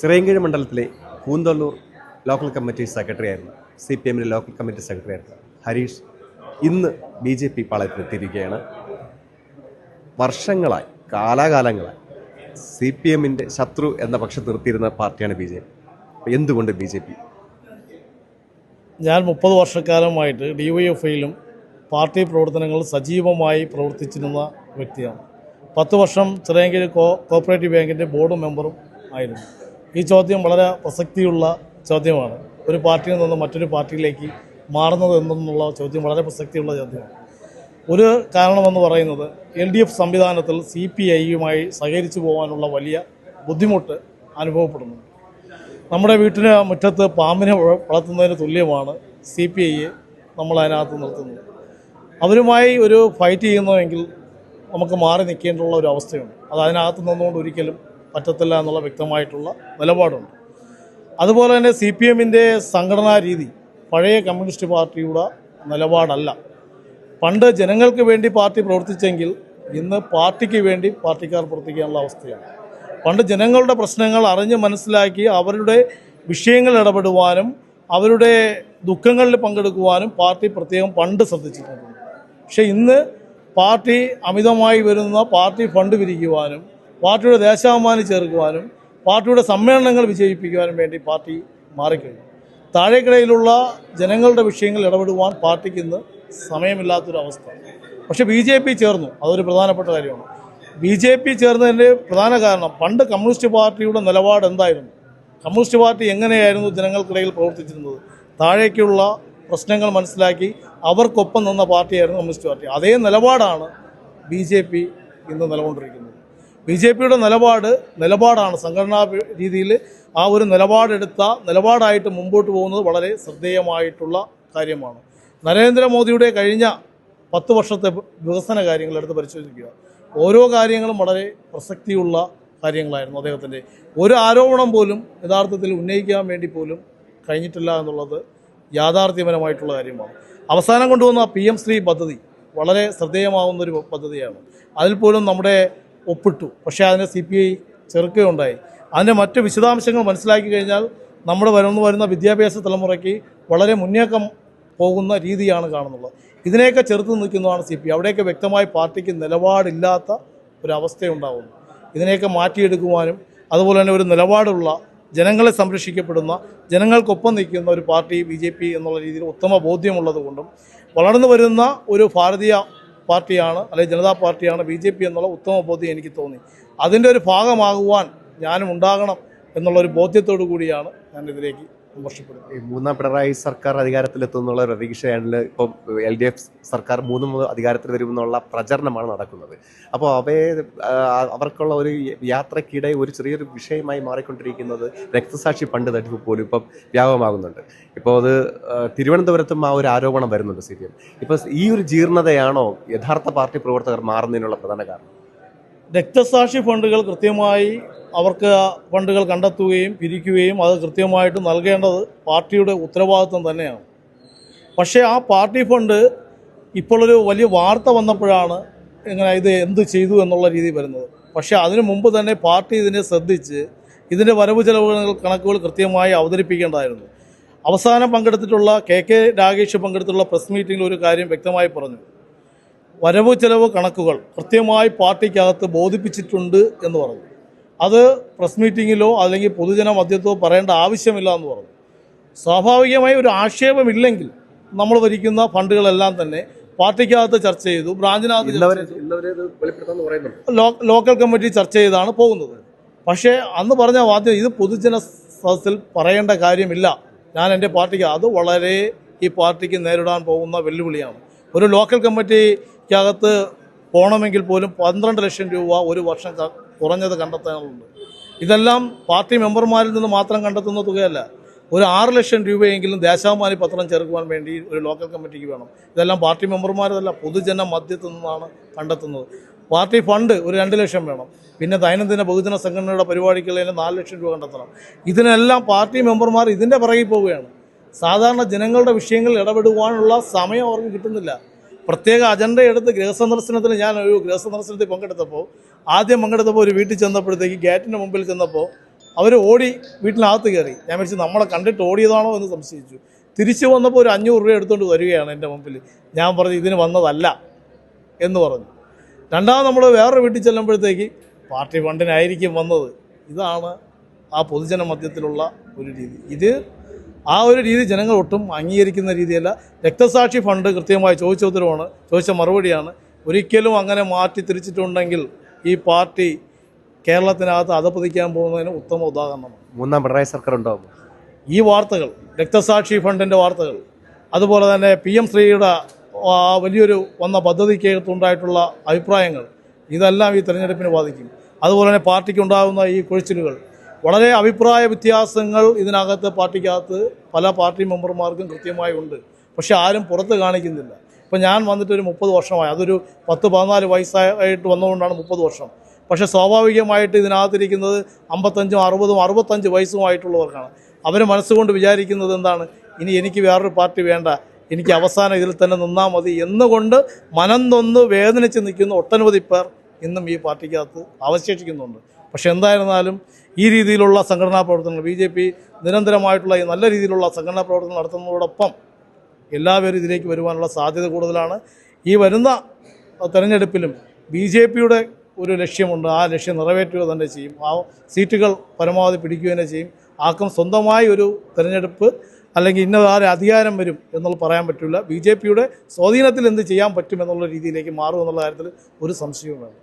ചിറയൻകീഴ് മണ്ഡലത്തിലെ Koonthalloor local committee secretary ആയിരുന്നു. C P എമ്മിന്റെ ലോക്കൽ കമ്മിറ്റി സെക്രട്ടറി ആയിരുന്നു. ഹരീഷ് ഇന്ന് ബി ജെ പി പാളയത്തിലെത്തിയിരിക്കുകയാണ് വർഷങ്ങളായി കാലാകാലങ്ങളായി സി പി എമ്മിന്റെ ശത്രു എന്ന പക്ഷം നിർത്തിയിരുന്ന പാർട്ടിയാണ് ബി ജെ പി എന്തുകൊണ്ട് ബി ജെ പി ഞാൻ മുപ്പത് വർഷക്കാലമായിട്ട് ഡി വൈ എഫ് ഐയിലും പാർട്ടി പ്രവർത്തനങ്ങൾ സജീവമായി പ്രവർത്തിച്ചിരുന്ന വ്യക്തിയാണ്. പത്ത് വർഷം ചിറയൻകീഴ് കോ കോപ്പറേറ്റീവ് ബാങ്കിന്റെ ബോർഡ് മെമ്പറും ആയിരുന്നു. ഈ ചോദ്യം വളരെ പ്രസക്തിയുള്ള ചോദ്യമാണ്. ഒരു പാർട്ടിയിൽ നിന്ന് മറ്റൊരു പാർട്ടിയിലേക്ക് മാറുന്നത് എന്നുള്ള ചോദ്യം വളരെ പ്രസക്തിയുള്ള ചോദ്യമാണ്. ഒരു കാരണമെന്ന് പറയുന്നത് എൽ ഡി എഫ് സംവിധാനത്തിൽ സി പി ഐയുമായി സഹകരിച്ചു പോകാനുള്ള വലിയ ബുദ്ധിമുട്ട് അനുഭവപ്പെടുന്നു. നമ്മുടെ വീട്ടിന് മുറ്റത്ത് പാമ്പിനെ വള- വളർത്തുന്നതിന് തുല്യമാണ് സി പി ഐയെ നമ്മൾ അതിനകത്ത് നിർത്തുന്നത്. അവരുമായി ഒരു ഫൈറ്റ് ചെയ്യുന്നുവെങ്കിൽ നമുക്ക് മാറി നിൽക്കേണ്ടുള്ള ഒരു അവസ്ഥയുണ്ട്. അത് അതിനകത്ത് നിന്നുകൊണ്ട് ഒരിക്കലും പറ്റത്തില്ല എന്നുള്ള വ്യക്തമായിട്ടുള്ള നിലപാടുണ്ട്. അതുപോലെ തന്നെ സി പി എമ്മിന്റെ സംഘടനാ രീതി പഴയ കമ്മ്യൂണിസ്റ്റ് പാർട്ടിയുടെ നിലപാടല്ല. പണ്ട് ജനങ്ങൾക്ക് വേണ്ടി പാർട്ടി പ്രവർത്തിച്ചെങ്കിൽ ഇന്ന് പാർട്ടിക്ക് വേണ്ടി പാർട്ടിക്കാർ പ്രവർത്തിക്കാനുള്ള അവസ്ഥയാണ്. പണ്ട് ജനങ്ങളുടെ പ്രശ്നങ്ങൾ അറിഞ്ഞ് മനസ്സിലാക്കി അവരുടെ വിഷയങ്ങൾ ഇടപെടുവാനും അവരുടെ ദുഃഖങ്ങളിൽ പങ്കെടുക്കുവാനും പാർട്ടി പ്രത്യേകം പണ്ട് ശ്രദ്ധിച്ചിട്ടുണ്ട്. പക്ഷേ ഇന്ന് പാർട്ടി അമിതമായി വരുന്ന പാർട്ടി ഫണ്ട് പിരിക്കുവാനും പാർട്ടിയുടെ ദേശാഭിമാനി ചേർക്കുവാനും പാർട്ടിയുടെ സമ്മേളനങ്ങൾ വിജയിപ്പിക്കുവാനും വേണ്ടി പാർട്ടി മാറിക്കഴിഞ്ഞു. താഴേക്കിടയിലുള്ള ജനങ്ങളുടെ വിഷയങ്ങൾ ഇടപെടുവാൻ പാർട്ടിക്ക് ഇന്ന് സമയമില്ലാത്തൊരവസ്ഥ പക്ഷേ ബി ജെ പി ചേർന്നു. അതൊരു പ്രധാനപ്പെട്ട കാര്യമാണ്. ബി ജെ പി ചേർന്നതിന്റെ പ്രധാന കാരണം പണ്ട് കമ്മ്യൂണിസ്റ്റ് പാർട്ടിയുടെ നിലപാട് എന്തായിരുന്നു? കമ്മ്യൂണിസ്റ്റ് പാർട്ടി എങ്ങനെയായിരുന്നു ജനങ്ങൾക്കിടയിൽ പ്രവർത്തിച്ചിരുന്നത്? താഴേക്കുള്ള പ്രശ്നങ്ങൾ മനസ്സിലാക്കി അവർക്കൊപ്പം നിന്ന പാർട്ടിയായിരുന്നു കമ്മ്യൂണിസ്റ്റ് പാർട്ടി. അതേ നിലപാടാണ് ബി ജെ പി ഇന്ന് നിലകൊണ്ടിരിക്കുന്നത്. ബി ജെ പിയുടെ നിലപാട് നിലപാടാണ്. സംഘടനാ രീതിയിൽ ആ ഒരു നിലപാടെടുത്ത നിലപാടായിട്ട് മുമ്പോട്ട് പോകുന്നത് വളരെ ശ്രദ്ധേയമായിട്ടുള്ള കാര്യമാണ്. നരേന്ദ്രമോദിയുടെ കഴിഞ്ഞ പത്ത് വർഷത്തെ വികസന കാര്യങ്ങൾ എടുത്ത് പരിശോധിക്കുക. ഓരോ കാര്യങ്ങളും വളരെ പ്രസക്തിയുള്ള കാര്യങ്ങളായിരുന്നു അദ്ദേഹത്തിന്റെ. ഒരു ആരോപണം പോലും യഥാർത്ഥത്തിൽ ഉന്നയിക്കാൻ വേണ്ടി പോലും കഴിഞ്ഞിട്ടില്ല എന്നുള്ളത് യാഥാർത്ഥ്യപരമായിട്ടുള്ള കാര്യമാണ്. അവസാനം കൊണ്ടുവന്ന പി എം ശ്രീ പദ്ധതി വളരെ ശ്രദ്ധേയമാവുന്ന ഒരു പദ്ധതിയാണ്. അതിൽ പോലും നമ്മുടെ ഒപ്പിട്ടു. പക്ഷേ അതിനെ സി പി ഐ ചെറുക്കുകയുണ്ടായി അതിന്റെ മറ്റ് വിശദാംശങ്ങൾ മനസ്സിലാക്കി കഴിഞ്ഞാൽ നമ്മുടെ വരുന്നു വരുന്ന വിദ്യാഭ്യാസ തലമുറയ്ക്ക് വളരെ മുന്നേക്കം പോകുന്ന രീതിയാണ് കാണുന്നത് ഇതിനെയൊക്കെ ചെറുത്ത് നിൽക്കുന്നതാണ് സി പി അവിടെയൊക്കെ വ്യക്തമായി പാർട്ടിക്ക് നിലപാടില്ലാത്ത ഒരവസ്ഥയുണ്ടാകുന്നു ഇതിനെയൊക്കെ മാറ്റിയെടുക്കുവാനും അതുപോലെ തന്നെ ഒരു നിലപാടുള്ള ജനങ്ങളെ സംരക്ഷിക്കപ്പെടുന്ന ജനങ്ങൾക്കൊപ്പം നിൽക്കുന്ന ഒരു പാർട്ടി ബി എന്നുള്ള രീതിയിൽ ഉത്തമ ബോധ്യമുള്ളത് കൊണ്ടും വളർന്നു വരുന്ന ഒരു ഭാരതീയ പാർട്ടിയാണ് അല്ലെങ്കിൽ ജനതാ പാർട്ടിയാണ് ബി ജെ പി എന്നുള്ള ഉത്തമ ബോധ്യം എനിക്ക് തോന്നി. അതിന്റെ ഒരു ഭാഗമാകുവാൻ ഞാനും ഉണ്ടാകണം എന്നുള്ളൊരു ബോധ്യത്തോടു കൂടിയാണ് വിമർശപ്പെടുന്നത് ഈ മൂന്നാം പിണറായി സർക്കാർ അധികാരത്തിലെത്തുന്നുള്ള പ്രതീക്ഷയാണ് ഇപ്പം എൽ ഡി എഫ് സർക്കാർ മൂന്ന് അധികാരത്തിൽ വരുമെന്നുള്ള പ്രചരണമാണ് നടക്കുന്നത്. അപ്പോൾ അവയെ അവർക്കുള്ള ഒരു യാത്രക്കിടെ ഒരു ചെറിയൊരു വിഷയമായി മാറിക്കൊണ്ടിരിക്കുന്നത് രക്തസാക്ഷി പണ്ട് തട്ടിപ്പ് പോലും ഇപ്പം വ്യാപകമാകുന്നുണ്ട്. ഇപ്പോൾ അത് തിരുവനന്തപുരത്തും ആ ഒരു ആരോപണം വരുന്നുണ്ട് സി പി എം. ഇപ്പോൾ ഈ ഒരു ജീർണതയാണോ യഥാർത്ഥ പാർട്ടി പ്രവർത്തകർ മാറുന്നതിനുള്ള പ്രധാന കാരണം? രക്തസാക്ഷി ഫണ്ടുകൾ കൃത്യമായി അവർക്ക് ഫണ്ടുകൾ കണ്ടെത്തുകയും പിരിക്കുകയും അത് കൃത്യമായിട്ട് നൽകേണ്ടത് പാർട്ടിയുടെ ഉത്തരവാദിത്വം തന്നെയാണ്. പക്ഷേ ആ പാർട്ടി ഫണ്ട് ഇപ്പോഴൊരു വലിയ വാർത്ത വന്നപ്പോഴാണ് ഇങ്ങനെ ഇത് എന്ത് ചെയ്തു എന്നുള്ള രീതി വരുന്നത്. പക്ഷേ അതിനു മുമ്പ് തന്നെ പാർട്ടി ഇതിനെ ശ്രദ്ധിച്ച് ഇതിന്റെ വരവ് ചെലവുകൾ കണക്കുകൾ കൃത്യമായി അവതരിപ്പിക്കേണ്ടതായിരുന്നു അവസാനം പങ്കെടുത്തിട്ടുള്ള കെ കെ രാഗേഷ് പങ്കെടുത്തിട്ടുള്ള പ്രസ് മീറ്റിംഗിൽ ഒരു കാര്യം വ്യക്തമായി പറഞ്ഞു. വരവ് ചെലവ് കണക്കുകൾ കൃത്യമായി പാർട്ടിക്കകത്ത് ബോധിപ്പിച്ചിട്ടുണ്ട് എന്ന് പറഞ്ഞു. അത് പ്രസ് മീറ്റിങ്ങിലോ അല്ലെങ്കിൽ പൊതുജന മധ്യത്തോ പറയേണ്ട ആവശ്യമില്ല എന്ന് പറഞ്ഞു. സ്വാഭാവികമായി ഒരു ആക്ഷേപമില്ലെങ്കിൽ നമ്മൾ ഭരിക്കുന്ന ഫണ്ടുകളെല്ലാം തന്നെ പാർട്ടിക്കകത്ത് ചർച്ച ചെയ്തു ബ്രാഞ്ചിനകത്ത് ലോക്കൽ കമ്മിറ്റി ചർച്ച ചെയ്താണ് പോകുന്നത്. പക്ഷേ അന്ന് പറഞ്ഞ വാദ്യം ഇത് പൊതുജന സദസ്സിൽ പറയേണ്ട കാര്യമില്ല. ഞാൻ എന്റെ പാർട്ടിക്ക് അത് വളരെ ഈ പാർട്ടിക്ക് നേരിടാൻ പോകുന്ന വെല്ലുവിളിയാണ്. ഒരു ലോക്കൽ കമ്മിറ്റിക്കകത്ത് പോകണമെങ്കിൽ പോലും പന്ത്രണ്ട് ലക്ഷം രൂപ ഒരു വർഷം കുറഞ്ഞത് കണ്ടെത്താനുണ്ട് ഇതെല്ലാം പാർട്ടി മെമ്പർമാരിൽ നിന്ന് മാത്രം കണ്ടെത്തുന്ന തുകയല്ല. ഒരു ആറ് ലക്ഷം രൂപയെങ്കിലും ദേശാഭിമാനി പത്രം ചേർക്കുവാൻ വേണ്ടി ഒരു ലോക്കൽ കമ്മിറ്റിക്ക് വേണം. ഇതെല്ലാം പാർട്ടി മെമ്പർമാരതല്ല പൊതുജന മധ്യത്തു നിന്നാണ് കണ്ടെത്തുന്നത്. പാർട്ടി ഫണ്ട് ഒരു രണ്ട് ലക്ഷം വേണം. പിന്നെ ദൈനംദിന ബഹുജന സംഘടനയുടെ പരിപാടിക്കുള്ളതിന് നാല് ലക്ഷം രൂപ കണ്ടെത്തണം. ഇതിനെല്ലാം പാർട്ടി മെമ്പർമാർ ഇതിന്റെ പിറകിൽ പോവുകയാണ്. സാധാരണ ജനങ്ങളുടെ വിഷയങ്ങളിൽ ഇടപെടുവാനുള്ള സമയം അവർക്ക് കിട്ടുന്നില്ല. പ്രത്യേക അജണ്ട എടുത്ത് ഗൃഹസന്ദർശനത്തിന് ഞാൻ ഒരു ഗൃഹസന്ദർശനത്തിൽ പങ്കെടുത്തപ്പോൾ ആദ്യം പങ്കെടുത്തപ്പോൾ ഒരു വീട്ടിൽ ചെന്നപ്പോഴത്തേക്ക് ഗേറ്റിന്റെ മുമ്പിൽ ചെന്നപ്പോൾ അവർ ഓടി വീട്ടിനകത്ത് കയറി. ഞാൻ വിളിച്ച് നമ്മളെ കണ്ടിട്ട് ഓടിയതാണോ എന്ന് സംശയിച്ചു. തിരിച്ചു വന്നപ്പോൾ ഒരു അഞ്ഞൂറ് രൂപ എടുത്തുകൊണ്ട് വരികയാണ് എന്റെ മുമ്പിൽ. ഞാൻ പറഞ്ഞു ഇതിന് വന്നതല്ല എന്ന് പറഞ്ഞു. രണ്ടാമത് നമ്മൾ വേറൊരു വീട്ടിൽ ചെല്ലുമ്പോഴത്തേക്ക് പാർട്ടി ഫണ്ടിനായിരിക്കും വന്നത്. ഇതാണ് ആ പൊതുജന മധ്യത്തിലുള്ള ഒരു രീതി. ഇത് ആ ഒരു രീതി ജനങ്ങൾ ഒട്ടും അംഗീകരിക്കുന്ന രീതിയല്ല. രക്തസാക്ഷി ഫണ്ട് കൃത്യമായി ചോദിച്ച ഉത്തരവാണ് ചോദിച്ച മറുപടിയാണ്. ഒരിക്കലും അങ്ങനെ മാറ്റി തിരിച്ചിട്ടുണ്ടെങ്കിൽ ഈ പാർട്ടി കേരളത്തിനകത്ത് അതപ്പതിക്കാൻ പോകുന്നതിന് ഉത്തമ ഉദാഹരണമാണ്. മൂന്നാം പിണറായി സർക്കാർ ഉണ്ടാവും ഈ വാർത്തകൾ രക്തസാക്ഷി ഫണ്ടിന്റെ വാർത്തകൾ അതുപോലെ തന്നെ പി എം ശ്രീയുടെ വലിയൊരു വന്ന പദ്ധതിക്കകത്തുണ്ടായിട്ടുള്ള അഭിപ്രായങ്ങൾ ഇതെല്ലാം ഈ തെരഞ്ഞെടുപ്പിനെ ബാധിക്കും. അതുപോലെ തന്നെ പാർട്ടിക്ക് ഉണ്ടാകുന്ന ഈ കുഴിച്ചിലുകൾ വളരെ അഭിപ്രായ വ്യത്യാസങ്ങൾ ഇതിനകത്ത് പാർട്ടിക്കകത്ത് പല പാർട്ടി മെമ്പർമാർക്കും കൃത്യമായി ഉണ്ട്. പക്ഷെ ആരും പുറത്ത് കാണിക്കുന്നില്ല. ഇപ്പം ഞാൻ വന്നിട്ട് ഒരു മുപ്പത് വർഷമായി. അതൊരു പത്ത് പതിനാല് വയസ്സായിട്ട് വന്നുകൊണ്ടാണ് മുപ്പത് വർഷം. പക്ഷെ സ്വാഭാവികമായിട്ട് ഇതിനകത്തിരിക്കുന്നത് അമ്പത്തഞ്ചും അറുപതും അറുപത്തഞ്ച് വയസ്സുമായിട്ടുള്ളവർക്കാണ്. അവർ മനസ്സുകൊണ്ട് വിചാരിക്കുന്നത് എന്താണ്? ഇനി എനിക്ക് വേറൊരു പാർട്ടി വേണ്ട. എനിക്ക് അവസാനം ഇതിൽ തന്നെ നിന്നാൽ മതി എന്നുകൊണ്ട് മനം തൊന്ന് വേദനിച്ച് നിൽക്കുന്ന ഒട്ടനവധി പേർ ഇന്നും ഈ പാർട്ടിക്കകത്ത് അവശേഷിക്കുന്നുണ്ട്. പക്ഷെ എന്തായിരുന്നാലും ഈ രീതിയിലുള്ള സംഘടനാ പ്രവർത്തനങ്ങൾ ബി ജെ പി നിരന്തരമായിട്ടുള്ള ഈ നല്ല രീതിയിലുള്ള സംഘടനാ പ്രവർത്തനം നടത്തുന്നതോടൊപ്പം എല്ലാവരും ഇതിലേക്ക് വരുവാനുള്ള സാധ്യത കൂടുതലാണ്. ഈ വരുന്ന തെരഞ്ഞെടുപ്പിലും ബി ജെ പിയുടെ ഒരു ലക്ഷ്യമുണ്ട്. ആ ലക്ഷ്യം നിറവേറ്റുക തന്നെ ചെയ്യും. ആ സീറ്റുകൾ പരമാവധി പിടിക്കുക തന്നെ ചെയ്യും. ആർക്കും സ്വന്തമായി ഒരു തെരഞ്ഞെടുപ്പ് അല്ലെങ്കിൽ ഇന്നതാരെ അധികാരം വരും എന്നുള്ള പറയാൻ പറ്റില്ല. ബി ജെ പിയുടെ സ്വാധീനത്തിൽ എന്ത് ചെയ്യാൻ പറ്റും എന്നുള്ള രീതിയിലേക്ക് മാറും എന്നുള്ള കാര്യത്തിൽ ഒരു സംശയവും വേണം